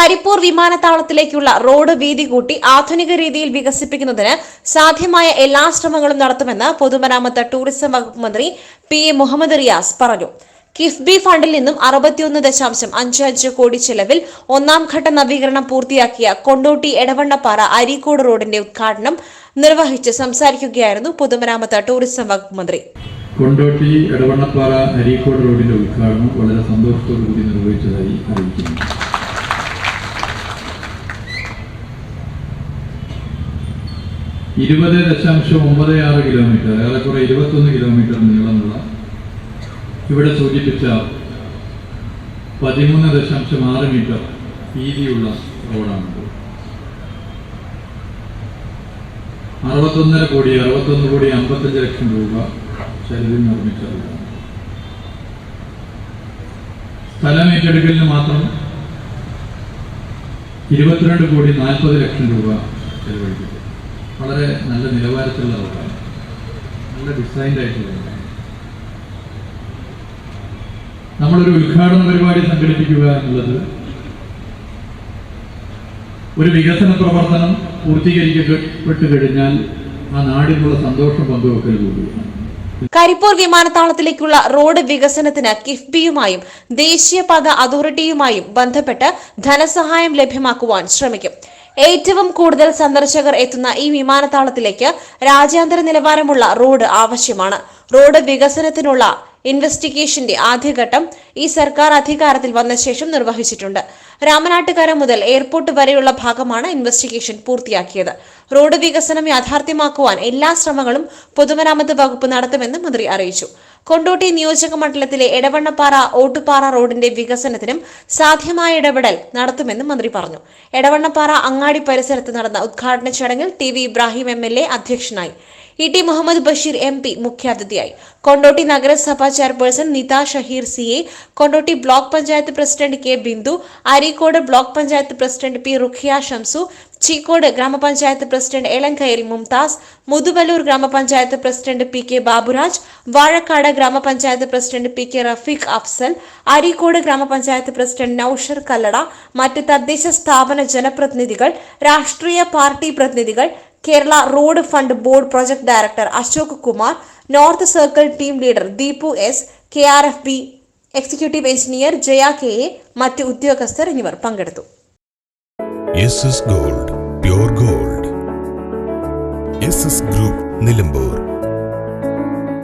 Karipur വിമാനത്താവളത്തിലേക്കുള്ള road വീതി കൂട്ടി ആധുനിക രീതിയിൽ വികസിപ്പിക്കുന്നതിന് സാധ്യമായ എല്ലാ ശ്രമങ്ങളും നടത്തുമെന്ന് പൊതുമരാമത്ത് ടൂറിസം വകുപ്പ് മന്ത്രി പി എ മുഹമ്മദ് റിയാസ് പറഞ്ഞു. കിഫ്ബി ഫണ്ടിൽ നിന്നും അറുപത്തിയൊന്ന് ദശാംശം അഞ്ച് അഞ്ച് കോടി ചെലവിൽ ഒന്നാം ഘട്ട നവീകരണം പൂർത്തിയാക്കിയ കൊണ്ടോട്ടി എടവണ്ണപ്പാറ അരീക്കോട് റോഡിന്റെ ഉദ്ഘാടനം നിർവഹിച്ച് സംസാരിക്കുകയായിരുന്നു പൊതുമരാമത്ത് ടൂറിസം വകുപ്പ് മന്ത്രി. കൊണ്ടോട്ടി എടവണ്ണപ്പാറ അരീക്കോട് റോഡിന്റെ ഉദ്ഘാടനം വളരെ സന്തോഷത്തോടു കൂടി നിർവഹിച്ചതായി അറിയിക്കുന്നു. ഇരുപത് ദശാംശം ഒമ്പത് ആറ് കിലോമീറ്റർ ഏറെക്കുറെ ഇരുപത്തൊന്ന് കിലോമീറ്റർ നീളമുള്ള ഇവിടെ സൂചിപ്പിച്ച പതിമൂന്ന് ദശാംശം ആറ് മീറ്റർ വീതിയുള്ള റോഡാണിത്. അറുപത്തൊന്നര കോടി അറുപത്തൊന്ന് കോടി അമ്പത്തഞ്ച് ലക്ഷം രൂപ ചെലവിൽ നിർമ്മിച്ച സ്ഥലം ഏറ്റെടുക്കലിന് മാത്രം ഇരുപത്തിരണ്ട് കോടി നാൽപ്പത് ലക്ഷം രൂപ ചെലവഴിക്കും വളരെ നല്ല നിലവാരത്തിലുള്ള റോഡാണ്. നല്ല ഡിസൈൻഡ് ആയിട്ടുള്ള റോഡാണ്. നമ്മളൊരു ഉദ്ഘാടന പരിപാടി സംഘടിപ്പിക്കുക എന്നുള്ളത് ഒരു വികസന പ്രവർത്തനം പൂർത്തീകരിക്കപ്പെട്ടു കഴിഞ്ഞാൽ ആ നാടിനുള്ള സന്തോഷം പങ്കുവെക്കൽ കൂടിയാണ്. കരിപ്പൂർ വിമാനത്താവളത്തിലേക്കുള്ള റോഡ് വികസനത്തിന് കിഫ്ബിയുമായും ദേശീയപാത അതോറിറ്റിയുമായും ബന്ധപ്പെട്ട് ധനസഹായം ലഭ്യമാക്കുവാൻ ശ്രമിക്കും. ഏറ്റവും കൂടുതൽ സന്ദർശകർ എത്തുന്ന ഈ വിമാനത്താവളത്തിലേക്ക് രാജ്യാന്തര നിലവാരമുള്ള റോഡ് ആവശ്യമാണ്. റോഡ് വികസനത്തിനുള്ള ഇൻവെസ്റ്റിഗേഷന്റെ ആദ്യഘട്ടം ഈ സർക്കാർ അധികാരത്തിൽ വന്ന ശേഷം നിർവഹിച്ചിട്ടുണ്ട്. രാമനാട്ടുകര മുതൽ എയർപോർട്ട് വരെയുള്ള ഭാഗമാണ് ഇൻവെസ്റ്റിഗേഷൻ പൂർത്തിയാക്കിയത്. റോഡ് വികസനം യാഥാർത്ഥ്യമാക്കുവാൻ എല്ലാ ശ്രമങ്ങളും പൊതുമരാമത്ത് വകുപ്പ് നടത്തുമെന്ന് മന്ത്രി അറിയിച്ചു. കൊണ്ടോട്ടി നിയോജക മണ്ഡലത്തിലെ എടവണ്ണപ്പാറ ഓട്ടുപാറ റോഡിന്റെ വികസനത്തിനും സാധ്യമായ ഇടപെടൽ നടത്തുമെന്ന് മന്ത്രി പറഞ്ഞു. എടവണ്ണപ്പാറ അങ്ങാടി പരിസരത്ത് നടന്ന ഉദ്ഘാടന ചടങ്ങിൽ T V Ibrahim M L A അധ്യക്ഷനായി. E T Muhammad Basheer M P മുഖ്യാതിഥിയായി. കൊണ്ടോട്ടി നഗരസഭാ chairperson Nitha Shaheer C A Kondotty block panchayat president K Bindu Areekode block panchayat president P Rukhiya Shamsu Cheekode ഗ്രാമപഞ്ചായത്ത് president Elankayil Mumtaz Muthuvallur ഗ്രാമപഞ്ചായത്ത് president P K Baburaj Vazhakkad ഗ്രാമപഞ്ചായത്ത് president P K Rafeeq Afsal Areekode ഗ്രാമപഞ്ചായത്ത് president Noushar Kallada മറ്റ് തദ്ദേശ സ്ഥാപന ജനപ്രതിനിധികൾ രാഷ്ട്രീയ party പ്രതിനിധികൾ Kerala road fund board project director Ashok Kumar north circle team leader Deepu S K R F B executive engineer Jaya K A മറ്റ് ഉദ്യോഗസ്ഥർ എന്നിവർ പങ്കെടുത്തു. Gold gold group Nilambur